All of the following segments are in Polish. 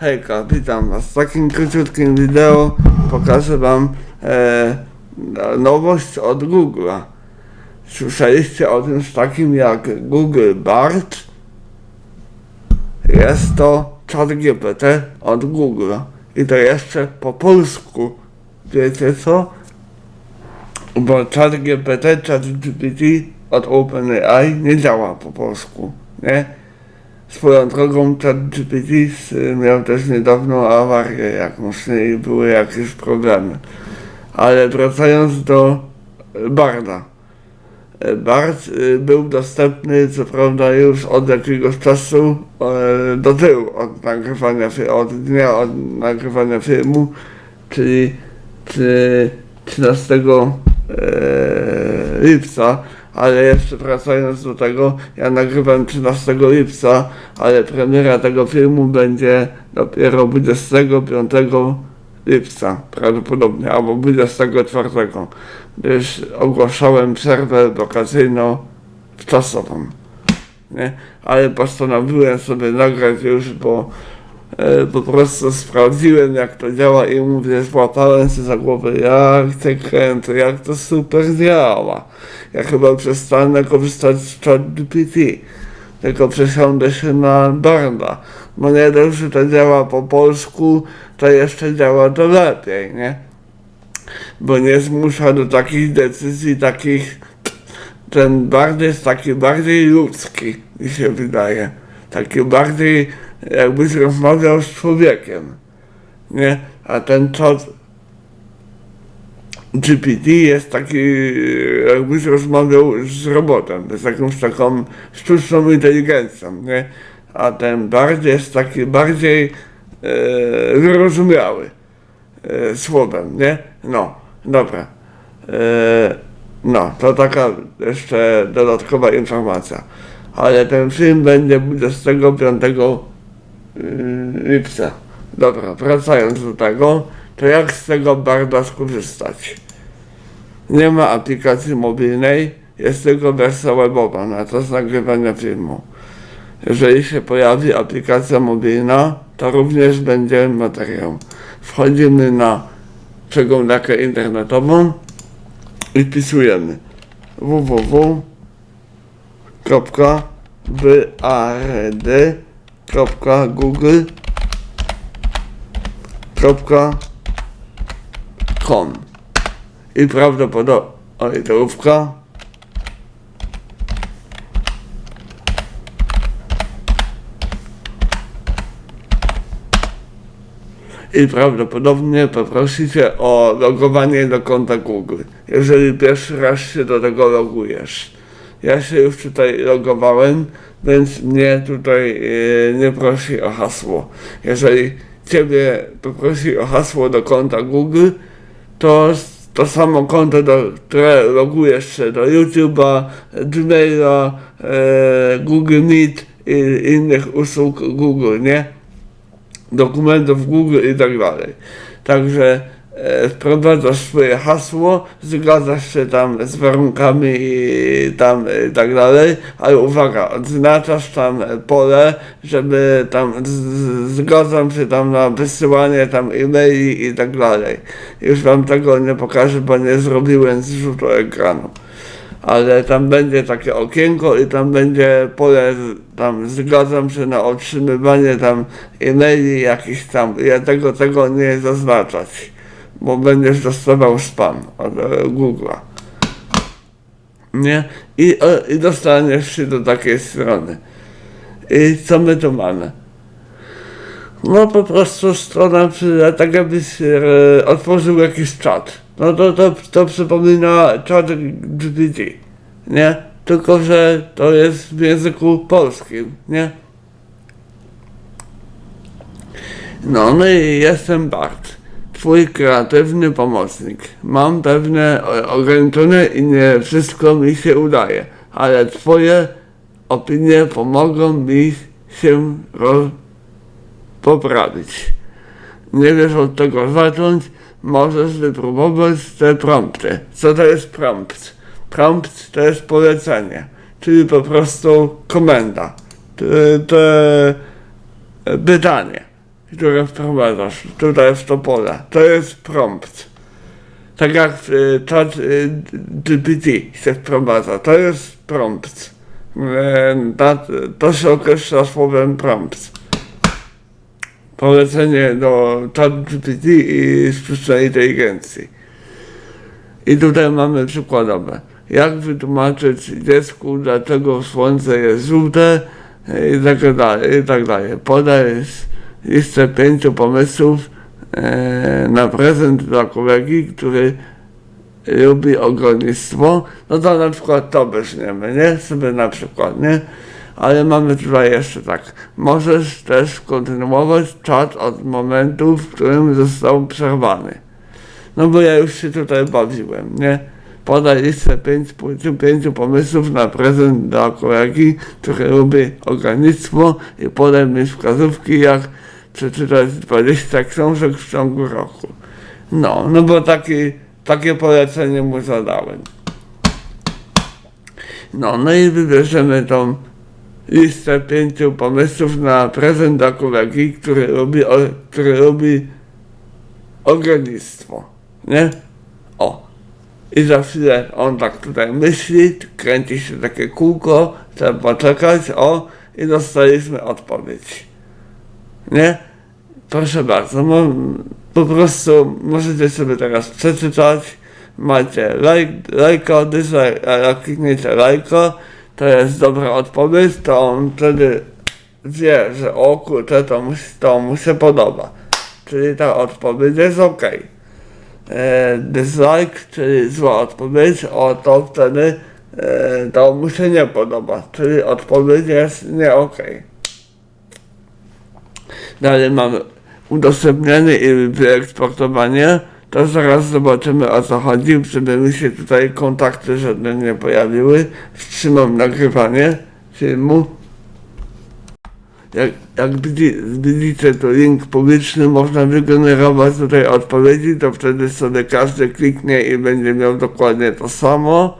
Hejka, witam Was. W takim króciutkim wideo pokażę Wam e, nowość od Google'a. Słyszeliście o tym z takim jak Google Bard? Jest to chat GPT od Google'a. I to jeszcze po polsku. Wiecie co? Bo chat GPT, chat GPT od OpenAI nie działa po polsku, nie? Swoją drogą ChatGPT miał też niedawno awarię jakąś i były jakieś problemy. Ale wracając do Barda. Y, Bard y, był dostępny co prawda już od jakiegoś czasu e, do tyłu od nagrywania, od dnia od nagrywania filmu, czyli czy 13 e, lipca, ale jeszcze wracając do tego, ja nagrywam 13 lipca, ale premiera tego filmu będzie dopiero 25 lipca prawdopodobnie, albo 24, gdyż ogłaszałem przerwę wakacyjno-wczasową. Nie? Ale postanowiłem sobie nagrać już, bo po prostu sprawdziłem jak to działa i mówię, złapałem się za głowę, jak te kręcę, jak to super działa. Ja chyba przestanę korzystać z ChatGPT, tylko przesiądę się na Barda. Bo nie dość, że to działa po polsku, to jeszcze działa to lepiej, nie? Bo nie zmusza do takich decyzji, takich... Ten Bard jest taki bardziej ludzki, mi się wydaje. Taki bardziej jakbyś rozmawiał z człowiekiem, nie? A ten chat GPT jest taki, jakbyś rozmawiał z robotem, z jakąś taką sztuczną inteligencją, nie? A ten bardziej jest taki bardziej e, wyrozumiały e, słowem, nie? No, dobra. E, no, to taka jeszcze dodatkowa informacja. Ale ten film będzie 25 y, lipca. Dobra, wracając do tego, to jak z tego barda skorzystać? Nie ma aplikacji mobilnej, jest tylko wersja webowa na czas nagrywania filmu. Jeżeli się pojawi aplikacja mobilna, to również będzie materiał. Wchodzimy na przeglądarkę internetową i wpisujemy www.bard.google.com i prawdopodobnie literówka i prawdopodobnie poprosicie o logowanie do konta Google, jeżeli pierwszy raz się do tego logujesz. Ja się już tutaj logowałem, więc mnie tutaj e, nie prosi o hasło. Jeżeli ciebie poprosi o hasło do konta Google, to to samo konto, do, które logujesz się do YouTube'a, Gmaila, e, Google Meet i innych usług Google, nie? dokumentów Google i tak dalej. Także wprowadzasz swoje hasło, zgadzasz się tam z warunkami i tam i tak dalej, ale uwaga, odznaczasz tam pole, żeby tam zgadzam się tam na wysyłanie tam e-maili i tak dalej. Już wam tego nie pokażę, bo nie zrobiłem zrzutu ekranu. Ale tam będzie takie okienko i tam będzie pole, tam zgadzam się na otrzymywanie tam e-maili jakichś tam, ja tego, tego nie zaznaczać, bo będziesz dostawał spam od e, Google'a. Nie? I, e, I dostaniesz się do takiej strony. I co my tu mamy? No po prostu strona, przy- tak jakbyś e, otworzył jakiś czat. No to, to, to przypomina czat GPT, nie? Tylko, że to jest w języku polskim, nie? No, no i jestem Bart, twój kreatywny pomocnik. Mam pewne o- ograniczone i nie wszystko mi się udaje, ale twoje opinie pomogą mi się poprawić. Nie wiesz od czego zacząć, możesz wypróbować te prompty. Co to jest prompt? Prompt to jest polecenie, czyli po prostu komenda. To, to pytanie. Które wprowadzasz tutaj w to pole. To jest prompt. Tak jak y, chat y, GPT się wprowadza. To jest prompt. Na- to się określa słowem prompt. Polecenie do chat GPT i sztucznej inteligencji. I tutaj mamy przykładowe. Jak wytłumaczyć dziecku, dlaczego słońce jest żółte e, i tak dalej, i tak dalej. Podaj listę pięciu pomysłów e, na prezent dla kolegi, który lubi ogrodnictwo, no to na przykład to weźmiemy, nie? Sobie na przykład, nie? Ale mamy tutaj jeszcze tak. Możesz też kontynuować czat od momentu, w którym został przerwany. No bo ja już się tutaj bawiłem, nie? Podaj listę pięć, pięciu, pięciu pomysłów na prezent dla kolegi, który lubi organistwo i podaj mi wskazówki, jak przeczytać 20 książek w ciągu roku. No, no bo taki, takie polecenie mu zadałem. No, no i wybierzemy tą listę pięciu pomysłów na prezent dla kolegi, który o, który lubi organistwo, nie? O. I za chwilę on tak tutaj myśli, kręci się takie kółko, trzeba poczekać, o, i dostaliśmy odpowiedź. Nie? Proszę bardzo, no, po prostu możecie sobie teraz przeczytać, macie lajk, lajka, dislike, a jak klikniecie lajka, to jest dobra odpowiedź, to on wtedy wie, że o kurczę, to mu, to mu się podoba. Czyli ta odpowiedź jest ok. E, dislike, czyli zła odpowiedź, o to wtedy e, to mu się nie podoba, czyli odpowiedź jest nie ok. Dalej mamy udostępnianie i wyeksportowanie. To zaraz zobaczymy o co chodzi, żeby mi się tutaj kontakty żadne nie pojawiły. Wstrzymam nagrywanie filmu. Jak, jak widzi- widzicie, to link publiczny można wygenerować tutaj odpowiedzi, to wtedy sobie każdy kliknie i będzie miał dokładnie to samo.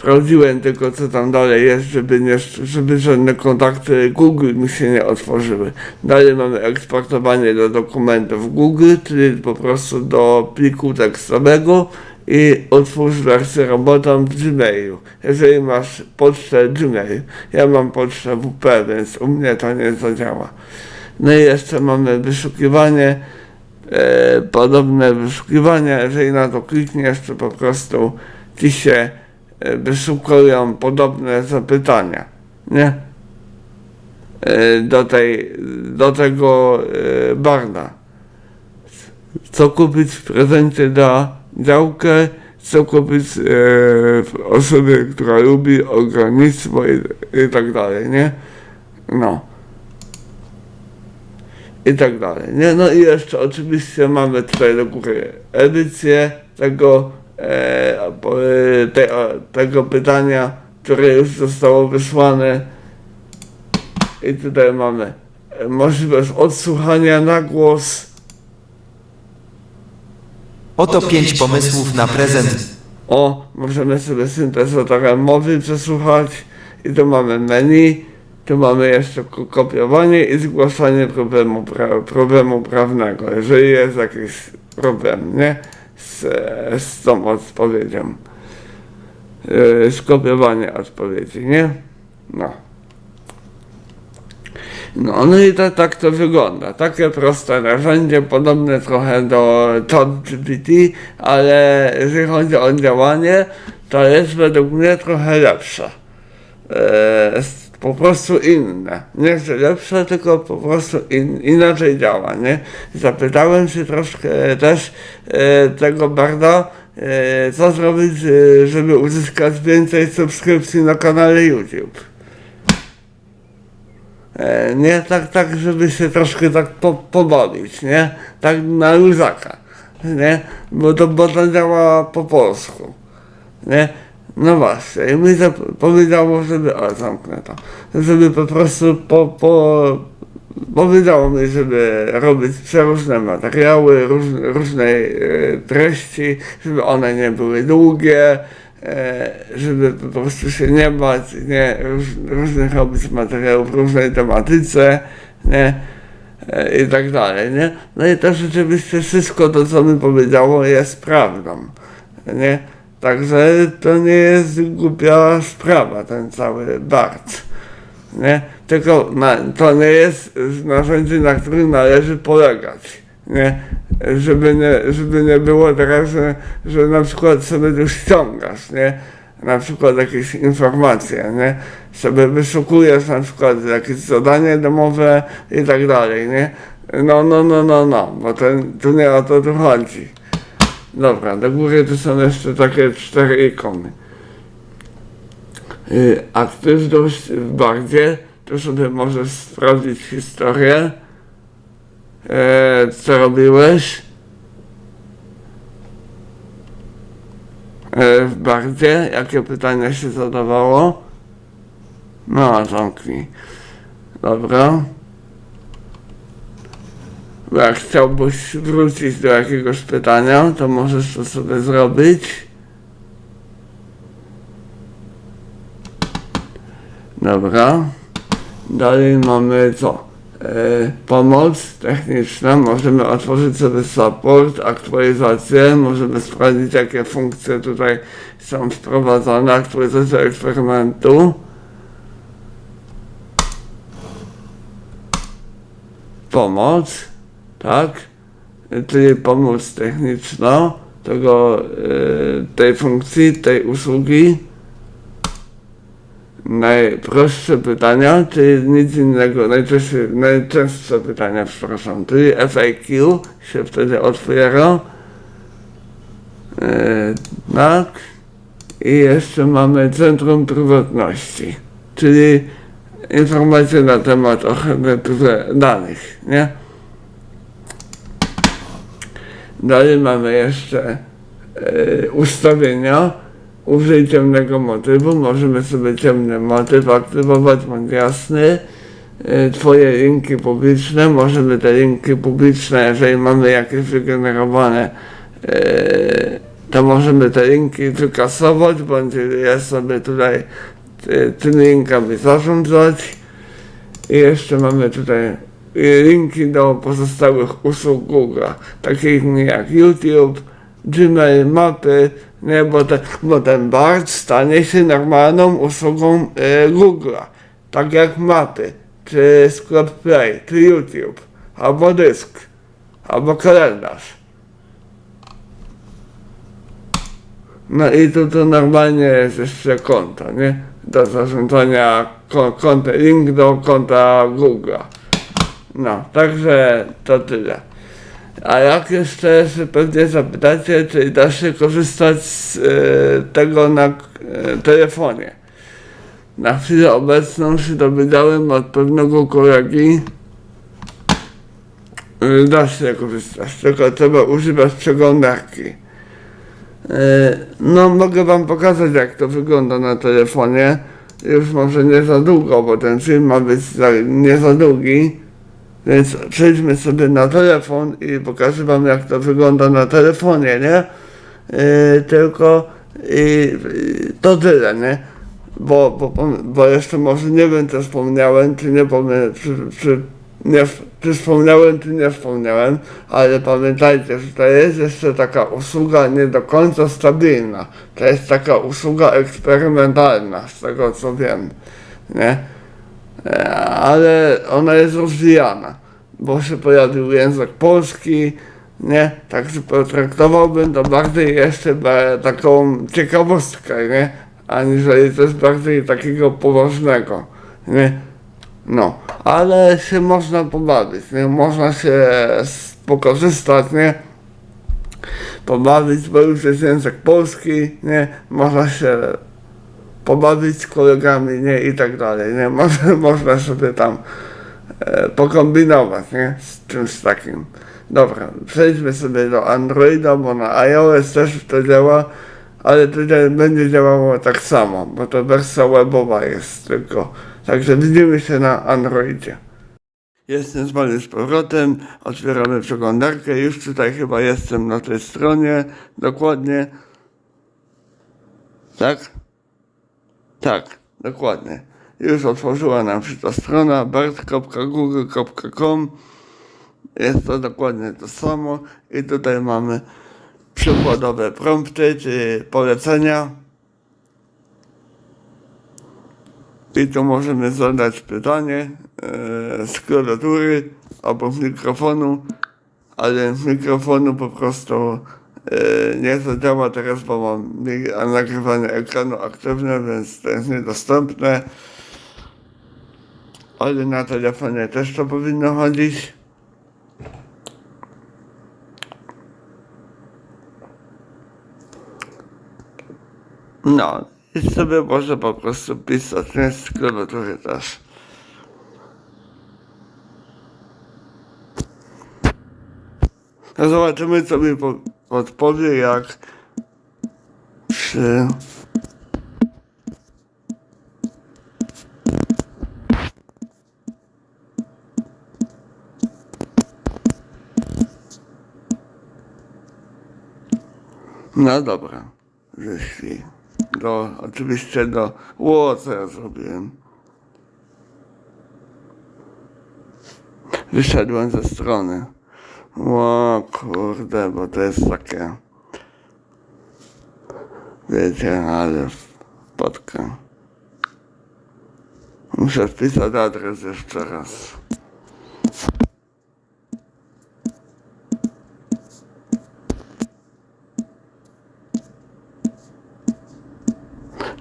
Sprawdziłem tylko co tam dalej jest, żeby, nie, żeby żadne kontakty Google mi się nie otworzyły. Dalej mamy eksportowanie do dokumentów Google, czyli po prostu do pliku tekstowego i otwórz wersję robotą w Gmailu. Jeżeli masz pocztę Gmail, ja mam pocztę WP, więc u mnie to nie zadziała. No i jeszcze mamy wyszukiwanie, e, podobne wyszukiwania, jeżeli na to klikniesz, to po prostu ci się wyszukują podobne zapytania, nie? E, do tej, do tego e, barna. Co kupić w prezencie dla działkę, co kupić e, osobie, która lubi organistwo i, i tak dalej, nie? No. I tak dalej, nie? No i jeszcze oczywiście mamy tutaj do góry edycję tego, e, e, te, o, tego pytania, które już zostało wysłane. I tutaj mamy e, możliwość odsłuchania na głos. Oto pięć pomysłów na prezent. O, możemy sobie syntezatorem mowy przesłuchać i tu mamy menu, tu mamy jeszcze ko- kopiowanie i zgłaszanie problemu, pra- problemu prawnego, jeżeli jest jakiś problem, nie? Z, e, tą odpowiedzią. Yy, skopiowanie odpowiedzi, nie? No. No, no i to, tak to wygląda. Takie proste narzędzie, podobne trochę do ChatGPT, ale jeżeli chodzi o działanie, to jest według mnie trochę lepsze. E, jest po prostu inne. Nie że lepsze, tylko po prostu in, inaczej działa, nie? Zapytałem się troszkę też e, tego Barda, e, co zrobić, e, żeby uzyskać więcej subskrypcji na kanale YouTube. E, nie, tak, tak, żeby się troszkę tak po, pobawić, nie? Tak na luzaka, nie? Bo to, bo to działa po polsku, nie? No właśnie, i mi powiedziało, żeby, o zamknę to, żeby po prostu po, po, powiedziało mi, żeby robić przeróżne materiały, róż, różnej e, treści, żeby one nie były długie, e, żeby po prostu się nie bać, nie, róż, różnych robić materiałów w różnej tematyce, nie, e, i tak dalej, nie. No i to rzeczywiście wszystko to, co mi powiedziało, jest prawdą, nie. Także to nie jest głupia sprawa, ten cały Bart, nie. Tylko na, to nie jest narzędzie, na którym należy polegać, nie. Żeby nie, żeby nie było teraz, że, że na przykład sobie tu ściągasz, nie? Na przykład jakieś informacje, nie? Sobie wyszukujesz na przykład jakieś zadanie domowe i tak dalej, nie? No, no, no, no, no, bo ten, tu nie o to tu chodzi. Dobra, do góry tu są jeszcze takie cztery ikony. Y, Aktywność w bardzie, tu sobie możesz sprawdzić historię e, co robiłeś e, w bardzie, jakie pytania się zadawało. No, zamknij. Dobra. Jak chciałbyś wrócić do jakiegoś pytania, to możesz to sobie zrobić. Dobra. Dalej mamy co? E, pomoc techniczna, możemy otworzyć sobie support, aktualizację, możemy sprawdzić jakie funkcje tutaj są wprowadzone, aktualizacja eksperymentu. Pomoc, tak, czyli pomoc techniczna tego, e, tej funkcji, tej usługi najprostsze pytania, czyli nic innego, najczęstsze, najczęstsze pytania, przepraszam, czyli FAQ się wtedy otwiera. E, tak. I jeszcze mamy Centrum Prywatności, czyli informacje na temat ochrony danych, nie? Dalej mamy jeszcze e, ustawienia. Użyj ciemnego motywu. Możemy sobie ciemny motyw aktywować, bądź jasny. E, Twoje linki publiczne. Możemy te linki publiczne, jeżeli mamy jakieś wygenerowane, e, to możemy te linki wykasować, bądź ja sobie tutaj ty- tymi linkami zarządzać. I jeszcze mamy tutaj linki do pozostałych usług Google, takich jak YouTube, Gmail, mapy, nie, bo, te, bo ten BART stanie się normalną usługą y, Google, tak jak mapy, czy sklep Play, czy YouTube, albo dysk, albo kalendarz. No i tu to normalnie jest jeszcze konto, nie? Do zarządzania ko- konta, link do konta Google. No, także to tyle. A jak jeszcze pewnie zapytacie, czy da się korzystać z e, tego na e, telefonie? Na chwilę obecną się dowiedziałem od pewnego kolegi, e, da się korzystać, tylko trzeba używać przeglądarki. E, No, mogę wam pokazać, jak to wygląda na telefonie. Już może nie za długo, bo ten film ma być nie za długi. Więc przejdźmy sobie na telefon i pokażę wam, jak to wygląda na telefonie, nie? E, tylko i to tyle, nie? Bo, bo, bo jeszcze może nie wiem, czy wspomniałem, czy nie powiem, czy, czy, czy wspomniałem, czy nie wspomniałem, ale pamiętajcie, że to jest jeszcze taka usługa nie do końca stabilna. To jest taka usługa eksperymentalna, z tego co wiem, nie? E, Ale ona jest rozwijana, bo się pojawił język polski, nie? Także potraktowałbym to bardziej jeszcze taką ciekawostkę, nie? Aniżeli coś bardziej takiego poważnego, nie? No, ale się można pobawić, nie? Można się pokorzystać, nie? Pobawić, bo już jest język polski, nie? Można się pobawić z kolegami, nie? I tak dalej, nie? Można, można sobie tam e, pokombinować, nie? Z czymś takim. Dobra, przejdźmy sobie do Androida, bo na iOS też to działa, ale to będzie działało tak samo, bo to wersja webowa jest tylko. Także widzimy się na Androidzie. Jestem z Wami z powrotem, otwieramy przeglądarkę, już tutaj chyba jestem na tej stronie, dokładnie. Tak? Tak, dokładnie. Już otworzyła nam się ta strona bert.google.com Jest to dokładnie to samo i tutaj mamy przykładowe prompty czy polecenia. I tu możemy zadać pytanie e, z klawiatury albo z mikrofonu, ale z mikrofonu po prostu e, nie zadziała teraz, bo mam nagrywanie ekranu aktywne, więc to jest niedostępne. Ale na telefonie też to powinno chodzić. No, i sobie może po prostu pisać, nie z klawiatury też. No zobaczymy, co mi po- podpowie, jak przy... No dobra, wyszli. Do, oczywiście do... Ło, co ja zrobiłem? Wyszedłem ze strony. O kurde, bo to jest takie... Wiecie, ale wpadka. Muszę wpisać adres jeszcze raz.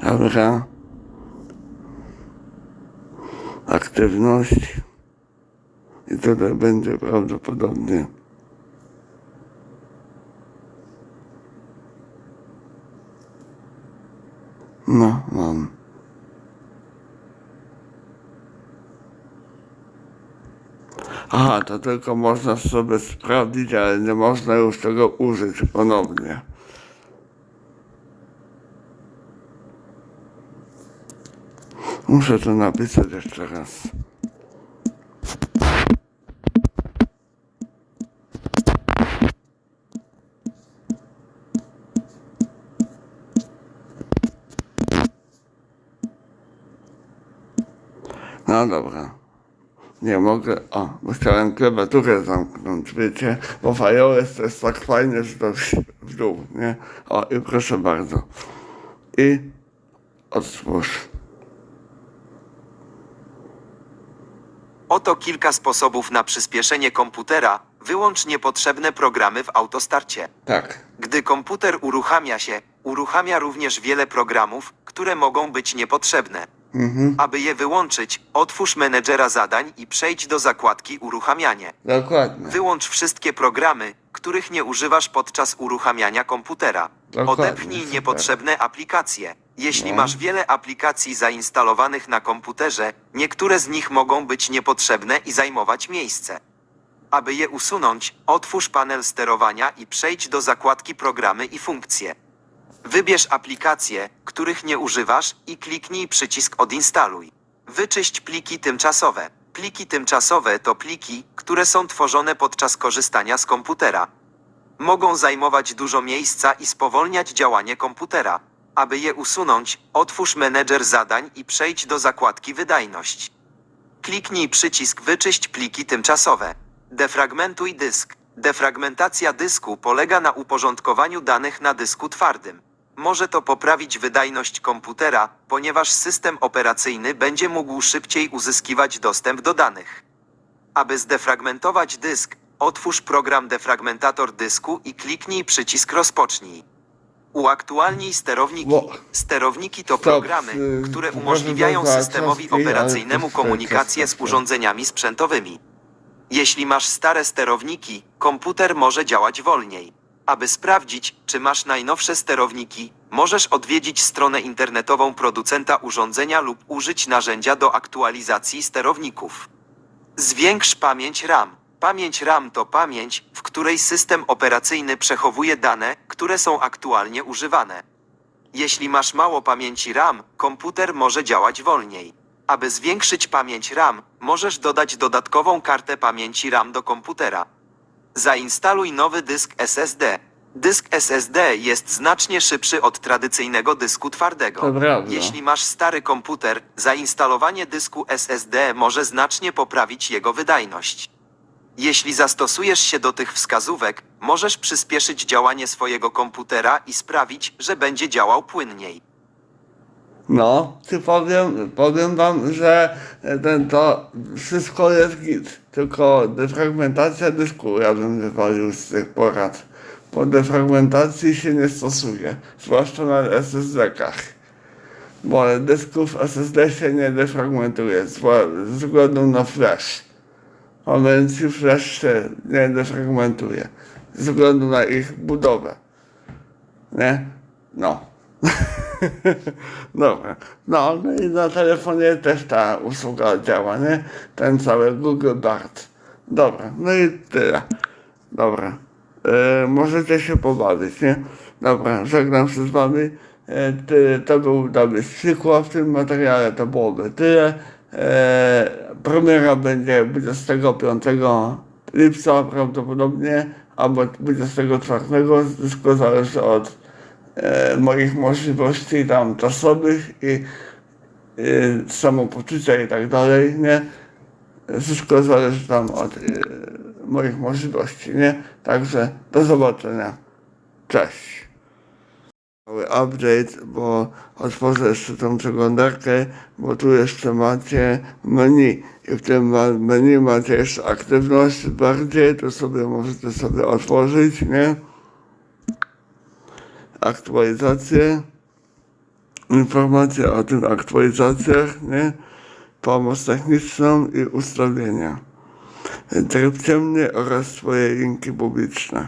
Dobra. Aktywność. I tutaj będzie prawdopodobnie. No, mam. Aha, to tylko można sobie sprawdzić, ale nie można już tego użyć ponownie. Muszę to napisać jeszcze raz. No dobra. Nie mogę. O, bo chciałem klawiaturę zamknąć, wiecie? Bo iOS to jest tak fajnie, że to w dół, nie? O, i proszę bardzo. I otwórz. Oto kilka sposobów na przyspieszenie komputera. Wyłącz niepotrzebne programy w autostarcie. Tak. Gdy komputer uruchamia się, uruchamia również wiele programów, które mogą być niepotrzebne. Mhm. Aby je wyłączyć, otwórz menedżera zadań i przejdź do zakładki Uruchamianie. Dokładnie. Wyłącz wszystkie programy, których nie używasz podczas uruchamiania komputera. Dokładnie, Odepchnij super. niepotrzebne aplikacje. Jeśli No. masz wiele aplikacji zainstalowanych na komputerze, niektóre z nich mogą być niepotrzebne i zajmować miejsce. Aby je usunąć, otwórz panel sterowania i przejdź do zakładki Programy i funkcje. Wybierz aplikacje, których nie używasz i kliknij przycisk Odinstaluj. Wyczyść pliki tymczasowe. Pliki tymczasowe to pliki, które są tworzone podczas korzystania z komputera. Mogą zajmować dużo miejsca i spowolniać działanie komputera. Aby je usunąć, otwórz menedżer zadań i przejdź do zakładki Wydajność. Kliknij przycisk Wyczyść pliki tymczasowe. Defragmentuj dysk. Defragmentacja dysku polega na uporządkowaniu danych na dysku twardym. Może to poprawić wydajność komputera, ponieważ system operacyjny będzie mógł szybciej uzyskiwać dostęp do danych. Aby zdefragmentować dysk, otwórz program defragmentator dysku i kliknij przycisk Rozpocznij. Uaktualnij sterowniki. Wo- Sterowniki to Stop, programy, y, które umożliwiają systemowi operacyjnemu komunikację z urządzeniami sprzętowymi. Jeśli masz stare sterowniki, komputer może działać wolniej. Aby sprawdzić, czy masz najnowsze sterowniki, możesz odwiedzić stronę internetową producenta urządzenia lub użyć narzędzia do aktualizacji sterowników. Zwiększ pamięć RAM. Pamięć RAM to pamięć, w której system operacyjny przechowuje dane, które są aktualnie używane. Jeśli masz mało pamięci RAM, komputer może działać wolniej. Aby zwiększyć pamięć RAM, możesz dodać dodatkową kartę pamięci RAM do komputera. Zainstaluj nowy dysk SSD. Dysk SSD jest znacznie szybszy od tradycyjnego dysku twardego. To prawda. Jeśli masz stary komputer, zainstalowanie dysku SSD może znacznie poprawić jego wydajność. Jeśli zastosujesz się do tych wskazówek, możesz przyspieszyć działanie swojego komputera i sprawić, że będzie działał płynniej. No, ty powiem, powiem wam, że ten to wszystko jest git, tylko defragmentacja dysku ja bym wywalił z tych porad. Bo defragmentacji się nie stosuje, zwłaszcza na SSD-kach. Bo dysków SSD się nie defragmentuje z, ze względu na flash. A więc flash się nie defragmentuje ze względu na ich budowę. Nie? No. Dobra. No, no i na telefonie też ta usługa działa, nie? Ten cały Google Bart. Dobra, no i tyle. Dobra. E, możecie się pobawić, nie? Dobra, żegnam się z wami. E, to był dobry przykład w tym materiale, to byłoby tyle. E, premiera będzie 25 lipca prawdopodobnie, albo 24, wszystko zależy od e, moich możliwości tam czasowych i, samopoczucia i tak dalej, nie? Wszystko zależy tam od e, moich możliwości, nie? Także do zobaczenia. Cześć. Mały update, bo otworzę jeszcze tą przeglądarkę, bo tu jeszcze macie menu i w tym menu macie jeszcze aktywność bardziej, to sobie możecie sobie otworzyć, nie? Aktualizacje, informacje o tym aktualizacjach, nie? Pomoc techniczną i ustawienia. Tryb ciemny oraz swoje linki publiczne.